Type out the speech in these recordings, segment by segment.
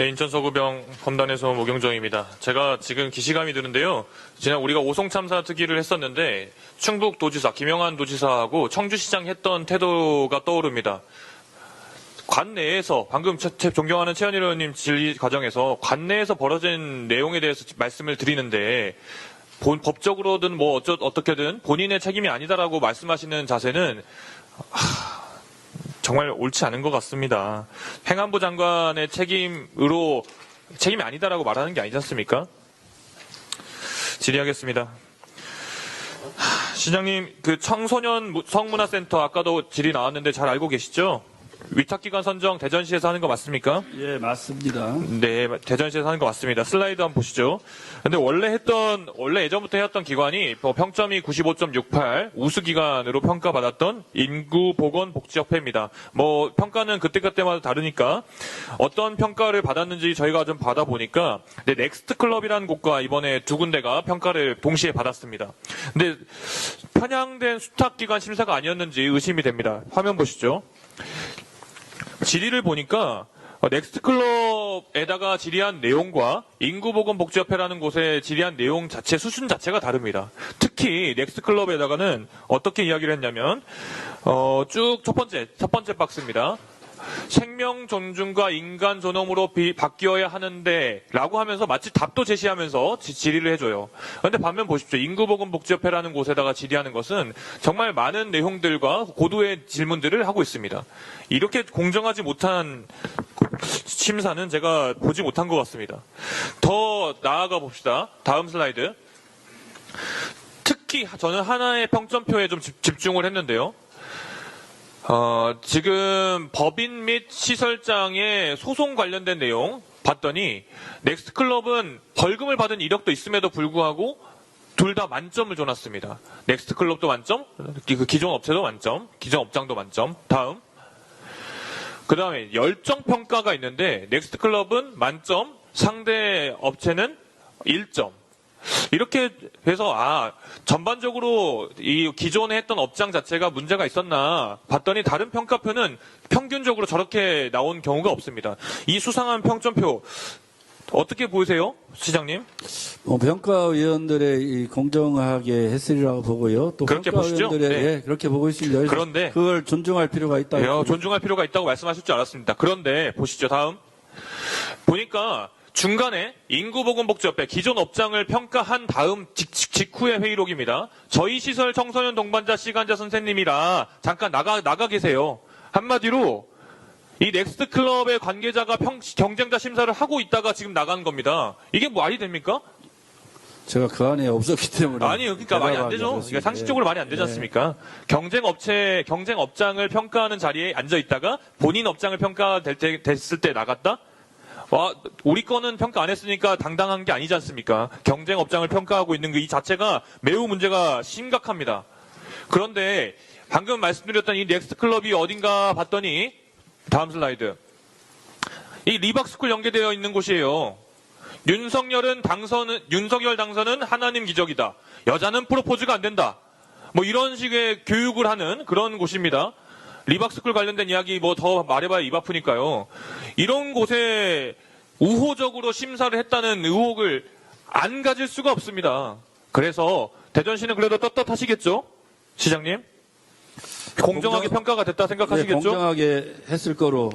네, 인천 서구병 검단에서 오경정입니다. 제가 지금 기시감이 드는데요. 지난 우리가 오송 참사 특위를 했었는데 충북 도지사 김영환 도지사하고 청주시장 했던 태도가 떠오릅니다. 관 내에서 방금 채- 채- 존경하는 최현일 의원님 질의 과정에서 관 내에서 벌어진 내용에 대해서 말씀을 드리는데 본- 법적으로든 뭐 어쩌, 어떻게든 본인의 책임이 아니다라고 말씀하시는 자세는 하, 정말 옳지 않은 것 같습니다. 행안부 장관의 책임으로 책임이 아니다라고 말하는 게 아니지 않습니까? 질의하겠습니다. 하, 시장님, 그 청소년 무- 성문화센터 아까도 질의 나왔는데 잘 알고 계시죠? 위탁기관 선정 대전시에서 하는 거 맞습니까? 예, 맞습니다. 네, 대전시에서 하는 거 맞습니다. 슬라이드 한번 보시죠. 근데 원래 했던, 원래 예전부터 해왔던 기관이 뭐 평점이 95.68 우수 기관으로 평가받았던 인구보건복지협회입니다. 뭐 평가는 그때그때마다 다르니까 어떤 평가를 받았는지 저희가 좀 받아보니까 네, 넥스트 클럽이라는 곳과 이번에 두 군데가 평가를 동시에 받았습니다. 근데 편향된 수탁기관 심사가 아니었는지 의심이 됩니다. 화면 보시죠. 질의를 보니까 어, 넥스트 클럽에다가 질의한 내용과 인구보건복지협회라는 곳에 질의한 내용 자체 수준 자체가 다릅니다. 특히 넥스트 클럽에다가는 어떻게 이야기를 했냐면 어, 쭉 첫 번째 첫 번째 박스입니다. 생명 존중과 인간 존엄으로 비- 바뀌어야 하는데 라고 하면서 마치 답도 제시하면서 지- 질의를 해줘요. 그런데 반면 보십시오. 인구보건복지협회라는 곳에다가 질의하는 것은 정말 많은 내용들과 고도의 질문들을 하고 있습니다. 이렇게 공정하지 못한 심사는 제가 보지 못한 것 같습니다. 더 나아가 봅시다. 다음 슬라이드. 특히 저는 하나의 평점표에 좀 집- 집중을 했는데요. 어, 지금 법인 및 시설장의 소송 관련된 내용 봤더니 넥스트 클럽은 벌금을 받은 이력도 있음에도 불구하고 둘 다 만점을 줘놨습니다. 넥스트 클럽도 만점, 그 기존 업체도 만점, 기존 업장도 만점. 다음. 그 다음에 열정 평가가 있는데 넥스트 클럽은 만점, 상대 업체는 1점. 이렇게 해서 아 전반적으로 이 기존에 했던 업장 자체가 문제가 있었나 봤더니 다른 평가표는 평균적으로 저렇게 나온 경우가 없습니다. 이 수상한 평점표 어떻게 보세요, 시장님? 뭐 평가위원들의 이 공정하게 했으리라고 보고요. 또 그렇게 보시죠? 평가위원들의 네. 예, 그렇게 보고 있습니다. 그런데- 그걸 존중할 필요가 있다. 네, 존중할 필요가 있다고 말씀하실 줄 알았습니다. 그런데 보시죠, 다음. 보니까 중간에 인구보건복지협회 기존 업장을 평가한 다음 직, 직후의 회의록입니다. 저희 시설 청소년 동반자 시간자 선생님이라 잠깐 나가 나가 계세요. 한마디로 이 넥스트 클럽의 관계자가 평- 경쟁자 심사를 하고 있다가 지금 나간 겁니다. 이게 말이 됩니까? 제가 그 안에 없었기 때문에 아니요, 그러니까 말이 안 되죠. 그러니까 상식적으로 예. 말이 안 되지 예. 않습니까? 경쟁 업체, 경쟁 업장을 평가하는 자리에 앉아 있다가 본인 업장을 평가될 때, 됐을 때 나갔다? 와, 우리 거는 평가 안 했으니까 당당한 게 아니지 않습니까? 경쟁 업장을 평가하고 있는 그 이 자체가 매우 문제가 심각합니다. 그런데 방금 말씀드렸던 이 넥스트 클럽이 어딘가 봤더니 다음 슬라이드. 이 리박스쿨 연계되어 있는 곳이에요. 윤석열은 당선은 윤석열 당선은 하나님 기적이다. 여자는 프로포즈가 안 된다. 뭐 이런 식의 교육을 하는 그런 곳입니다. 리박스쿨 관련된 이야기 뭐 더 말해봐야 입 아프니까요. 이런 곳에 우호적으로 심사를 했다는 의혹을 안 가질 수가 없습니다. 그래서 대전시는 그래도 떳떳하시겠죠? 시장님? 공정하게 공정- 평가가 됐다 예, 생각하시겠죠? 공정하게 했을 거로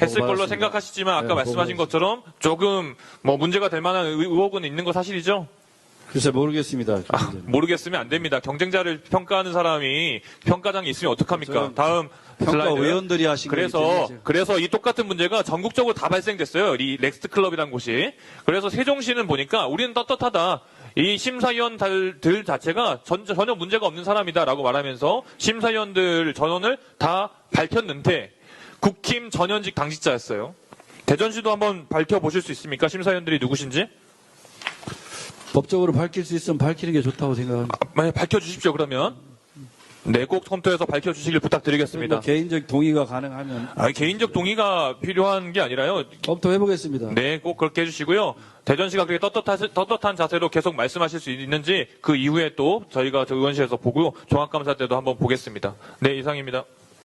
했을 걸로 생각하시지만 아까 네, 말씀하신 것처럼 조금 뭐 문제가 될 만한 의- 의혹은 있는 거 사실이죠? 글쎄 모르겠습니다. 아, 모르겠으면 안 됩니다. 경쟁자를 평가하는 사람이 평가장이 있으면 어떡합니까? 다음. 평가위원들이 하신 그래서 그래서 이 똑같은 문제가 전국적으로 다 발생됐어요. 이 넥스트 클럽이라는 곳이. 그래서 세종시는 보니까 우리는 떳떳하다. 이 심사위원들 자체가 전, 전혀 문제가 없는 사람이다라고 말하면서 심사위원들 전원을 다 밝혔는데 국힘 전현직 당직자였어요. 대전시도 한번 밝혀보실 수 있습니까? 심사위원들이 누구신지? 법적으로 밝힐 수 있으면 밝히는 게 좋다고 생각합니다. 만약 밝혀주십시오, 그러면. 네, 꼭 컴퓨터에서 밝혀주시길 부탁드리겠습니다. 뭐 개인적 동의가 가능하면 아, 개인적 동의가 필요한 게 아니라요. 검토해 보겠습니다. 네, 꼭 그렇게 해주시고요. 대전시가 그렇게 떳떳한, 떳떳한 자세로 계속 말씀하실 수 있는지 그 이후에 또 저희가 저 의원실에서 보고 종합감사 때도 한번 보겠습니다. 네, 이상입니다.